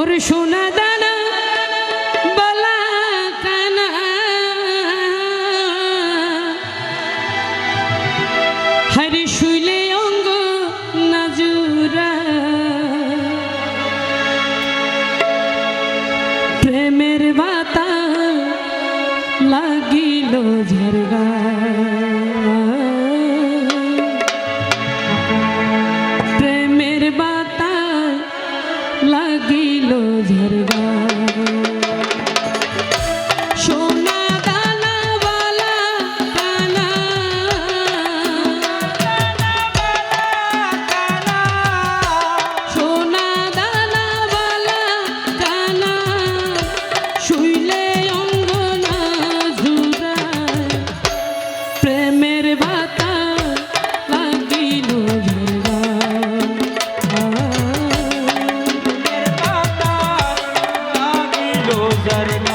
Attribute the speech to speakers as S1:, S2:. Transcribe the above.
S1: ওরে সোনা দানা। যার